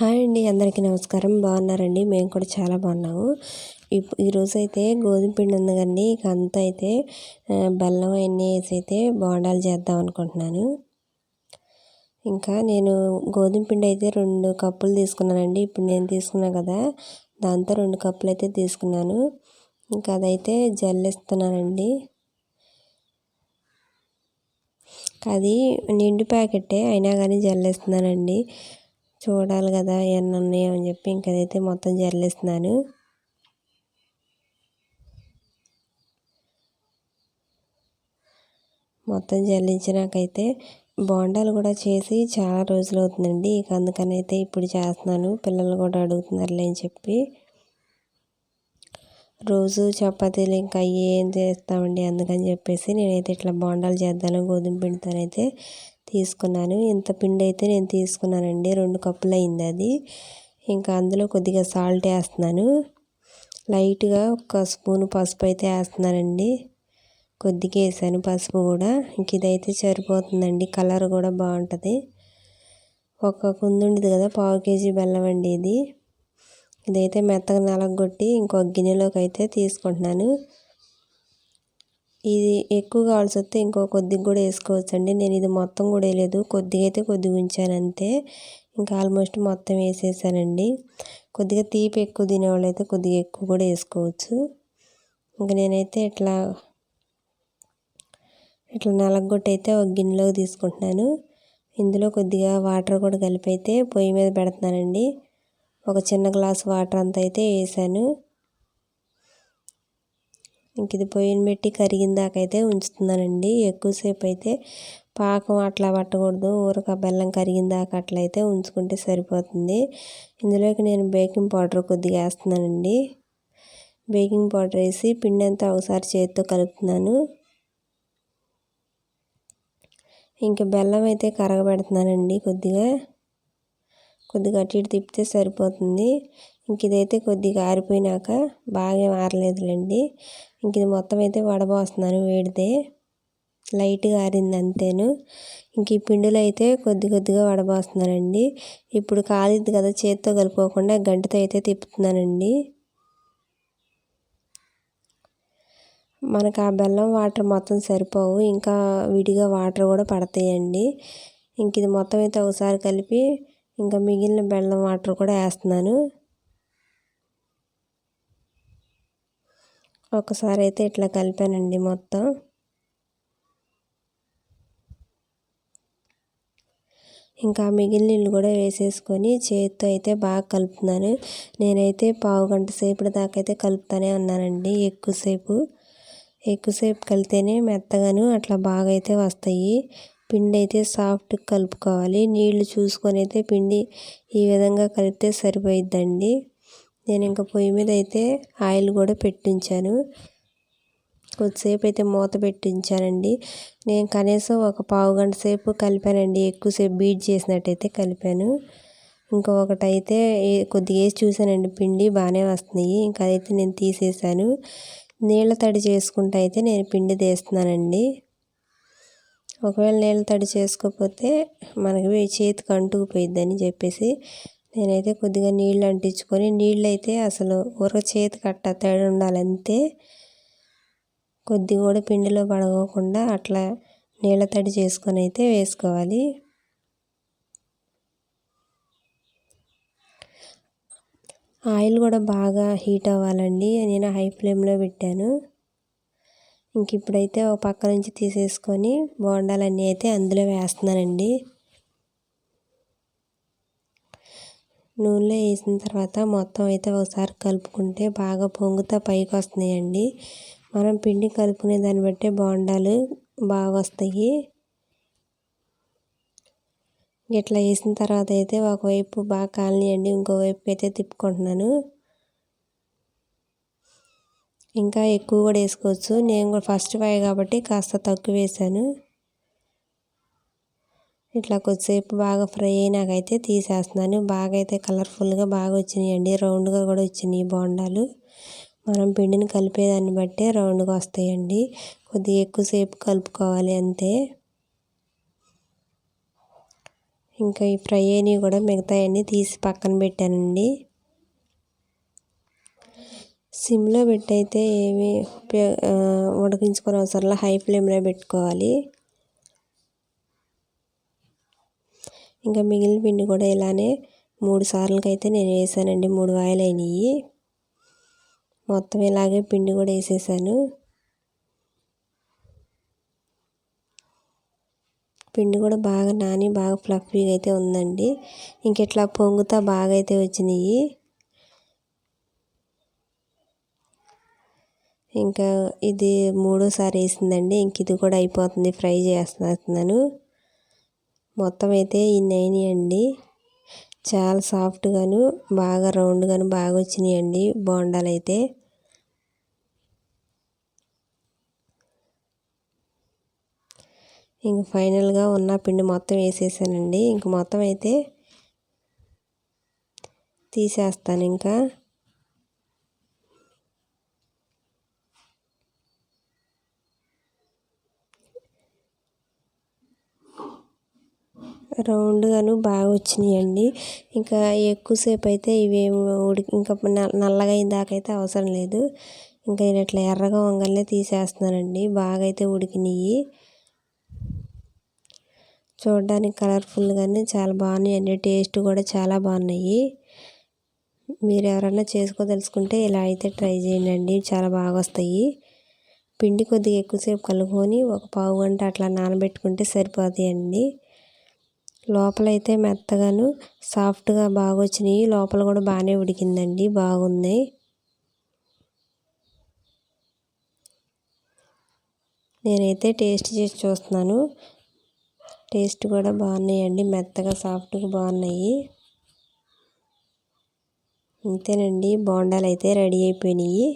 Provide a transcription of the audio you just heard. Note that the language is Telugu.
హాయ్ అండి అందరికీ నమస్కారం. బాగున్నారండి? మేము కూడా చాలా బాగున్నాము. ఇప్పుడు ఈరోజు అయితే గోధుమ పిండి ఉంది కండి ఇక అంతా అయితే బెల్లం అవన్నీ వేసి అయితే బోండాలు చేద్దాం అనుకుంటున్నాను. ఇంకా నేను గోధుమ పిండి అయితే రెండు కప్పులు తీసుకున్నానండి. ఇప్పుడు నేను తీసుకున్నాను కదా దాంతో రెండు కప్పులు అయితే తీసుకున్నాను. ఇంకా అదైతే జల్లిస్తున్నానండి అది నిండు ప్యాకెటే అయినా కానీ జల్లిస్తున్నానండి చూడాలి కదా ఎన్ని ఉన్నాయో అని చెప్పి ఇంకదైతే మొత్తం జల్లిస్తున్నాను. మొత్తం జల్లించినాకైతే బోండాలు కూడా చేసి చాలా రోజులు అవుతుందండి. ఇక అందుకని అయితే ఇప్పుడు చేస్తున్నాను. పిల్లలు కూడా అడుగుతున్నారులే అని చెప్పి. రోజు చపాతీలు ఇంకా ఏం చేస్తామండి అందుకని చెప్పేసి నేనైతే ఇట్లా బోండాలు చేద్దాను. గోధుమ పిండితోనైతే తీసుకున్నాను. ఇంత పిండి అయితే నేను తీసుకున్నానండి రెండు కప్పులు అయింది అది. ఇంకా అందులో కొద్దిగా సాల్ట్ వేస్తున్నాను. లైట్గా ఒక స్పూన్ పసుపు అయితే వేస్తున్నానండి. కొద్దిగా వేసాను పసుపు కూడా. ఇంక ఇదైతే సరిపోతుందండి. కలర్ కూడా బాగుంటుంది. ఒక కుందుండిది కదా పావు కేజీ బెల్లం అండి ఇది. ఇదైతే మెత్తగా నలగొట్టి ఇంకొక గిన్నెలోకి అయితే తీసుకుంటున్నాను. ఇది ఎక్కువ కావాల్సి వస్తే ఇంకో కొద్దిగా కూడా వేసుకోవచ్చు అండి నేను ఇది మొత్తం కూడా వేయలేదు. కొద్దిగా అయితే కొద్దిగా ఉంచాను అంతే. ఇంకా ఆల్మోస్ట్ మొత్తం వేసేసానండి. కొద్దిగా తీపి ఎక్కువ తినేవాళ్ళు అయితే కొద్దిగా ఎక్కువ కూడా వేసుకోవచ్చు. ఇంకా నేనైతే ఇట్లా ఇట్లా నలగొట్టి అయితే ఒక గిన్నెలోకి తీసుకుంటున్నాను. ఇందులో కొద్దిగా వాటర్ కూడా కలిపి అయితే పొయ్యి మీద పెడుతున్నానండి. ఒక చిన్న గ్లాస్ వాటర్ అంతా అయితే వేసాను. ఇంక ఇది పొయ్యిని పెట్టి కరిగిన ఉంచుతున్నానండి. ఎక్కువసేపు అయితే పాకం అట్లా పట్టకూడదు. ఊరక బెల్లం కరిగిన దాకా అట్లా అయితే ఉంచుకుంటే సరిపోతుంది. ఇందులోకి నేను బేకింగ్ పౌడర్ కొద్దిగా వేస్తున్నానండి. బేకింగ్ పౌడర్ వేసి పిండి అంతా ఒకసారి చేతితో కలుపుతున్నాను. ఇంకా బెల్లం అయితే కరగబెడుతున్నానండి కొద్దిగా. కొద్దిగా అటు ఇటు తిప్పితే సరిపోతుంది. ఇంక ఇదైతే కొద్దిగా ఆరిపోయినాక బాగా ఆరలేదులేండి. ఇంక ఇది మొత్తం అయితే వడబోస్తున్నాను వేడితే లైట్గా ఆరింది అంతేను. ఇంక ఈ పిండిలో అయితే కొద్ది కొద్దిగా వడబోస్తున్నానండి. ఇప్పుడు కాలిద్ది కదా చేతితో కలుపుకోకుండా గంటతో అయితే తిప్పుతున్నానండి. మనకు ఆ బెల్లం వాటర్ మొత్తం సరిపోవు. ఇంకా విడిగా వాటర్ కూడా పడతాయండి. ఇంక ఇది మొత్తం అయితే ఒకసారి కలిపి ఇంకా మిగిలిన బెల్లం వాటర్ కూడా వేస్తున్నాను. ఒకసారి అయితే ఇట్లా కలిపానండి మొత్తం. ఇంకా మిగిలిన నీళ్ళు కూడా వేసేసుకొని చేతితో అయితే బాగా కలుపుతున్నాను. నేనైతే పావు గంట సేపటి దాకా అయితే కలుపుతానే ఉన్నానండి ఎక్కువసేపు. ఎక్కువసేపు కలితేనే మెత్తగాను అట్లా బాగా అయితే వస్తాయి. పిండి అయితే సాఫ్ట్ కలుపుకోవాలి. నీళ్ళు చూసుకొని అయితే పిండి ఈ విధంగా కలిపితే సరిపోయిద్దండి. నేను ఇంకా పొయ్యి మీద అయితే ఆయిల్ కూడా పెట్టించాను. కొద్దిసేపు అయితే మూత పెట్టించానండి. నేను కనీసం ఒక పావు గంట సేపు కలిపానండి. ఎక్కువసేపు బీట్ చేసినట్టయితే కలిపాను. ఇంకా ఒకటైతే కొద్దిగా వేసి చూసానండి. పిండి బాగానే వస్తున్నాయి. ఇంకా అదైతే నేను తీసేసాను. నీళ్ళ తడి చేసుకుంటూ అయితే నేను పిండి తీస్తున్నానండి. ఒకవేళ నీళ్ళ తడి చేసుకోకపోతే మనకి చేతికి అంటుకుపోయిద్దని చెప్పేసి నేనైతే కొద్దిగా నీళ్ళు అంటించుకొని నీళ్ళు అయితే అసలు ఊరక చేతి కట్ట తడి ఉండాలంతే కొద్దిగా కూడా పిండిలో పడవకుండా అట్లా నీళ్ళ తడి చేసుకొని అయితే వేసుకోవాలి. ఆయిల్ కూడా బాగా హీట్ అవ్వాలండి. నేను హై ఫ్లేమ్లో పెట్టాను. ఇంక ఇప్పుడైతే ఒక పక్క నుంచి తీసేసుకొని బోండాలన్నీ అయితే అందులో వేస్తున్నానండి. నూనెలో వేసిన తర్వాత మొత్తం అయితే ఒకసారి కలుపుకుంటే బాగా పొంగుతా పైకి వస్తున్నాయండి. మనం పిండి కలుపుకునే దాన్ని బట్టే బోండాలు బాగా వస్తాయి. ఇట్లా వేసిన తర్వాత అయితే ఒకవైపు బాగా కాలనియండి ఇంకోవైపు అయితే తిప్పుకుంటున్నాను. ఇంకా ఎక్కువ కూడా వేసుకోవచ్చు. నేను కూడా ఫస్ట్ ఫ్రై కాబట్టి కాస్త తక్కువ వేసాను. ఇట్లా కొద్దిసేపు బాగా ఫ్రై అయినాకైతే తీసేస్తున్నాను. బాగా అయితే కలర్ఫుల్గా బాగా వచ్చినాయి అండి రౌండ్గా కూడా వచ్చినాయి బోండాలు. మనం పిండిని కలిపేదాన్ని బట్టే రౌండ్గా వస్తాయండి. కొద్దిగా ఎక్కువసేపు కలుపుకోవాలి అంతే. ఇంకా ఈ ఫ్రై అయినవి కూడా మిగతాయన్నీ తీసి పక్కన పెట్టానండి. సిమ్లో పెట్టయితే ఏమి ఉపయోగ ఉడికించుకునే అవసరంలో హై ఫ్లేమ్లో పెట్టుకోవాలి. ఇంకా మిగిలిన పిండి కూడా ఇలానే మూడు సార్లకి అయితే నేను వేసానండి. మూడు వాయిలు అయినాయి మొత్తం ఇలాగే పిండి కూడా వేసేసాను. పిండి కూడా బాగా నాని బాగా ఫ్లఫీగా అయితే ఉందండి. ఇంకెట్లా పొంగుతా బాగా అయితే వచ్చినాయి. ఇంకా ఇది మూడోసారి వేసిందండి. ఇంక ఇది కూడా అయిపోతుంది. ఫ్రై చేస్తున్నాను. మొత్తం అయితే ఇన్ని అయినాయండి చాలా సాఫ్ట్గాను బాగా రౌండ్గాను బాగా వచ్చినాయండి బోండాలు అయితే ఇంక ఫైనల్గా ఉన్న పిండి మొత్తం వేసేసానండి. ఇంక మొత్తం అయితే తీసేస్తాను ఇంకా రౌండ్గాను బాగా వచ్చినాయండి ఇంకా ఎక్కువసేపు అయితే ఇవి ఉడికి ఇంకా నల్లగా అయిన దాకా అయితే అవసరం లేదు. ఇంకా నేను ఇట్లా ఎర్రగా వంగలనే తీసేస్తున్నానండి. బాగా అయితే ఉడికినాయి చూడడానికి కలర్ఫుల్గానే చాలా బాగున్నాయండి. టేస్ట్ కూడా చాలా బాగున్నాయి. మీరు ఎవరైనా చేసుకోదలుచుకుంటే ఇలా అయితే ట్రై చేయండి చాలా బాగా వస్తాయి పిండి కొద్దిగా ఎక్కువసేపు కలుపుకొని ఒక పావు గంట అట్లా నానబెట్టుకుంటే సరిపోతాయండి. లోపలైతే మెత్తగాను సాఫ్ట్గా బాగా వచ్చినాయి లోపల కూడా బాగానే ఉడికిందండి. బాగుంది నేనైతే టేస్ట్ చేసి చూస్తున్నాను. టేస్ట్ కూడా బాగున్నాయండి. మెత్తగా సాఫ్ట్గా బాగున్నాయి. అంతేనండి బోండాలు అయితే రెడీ అయిపోయినాయి.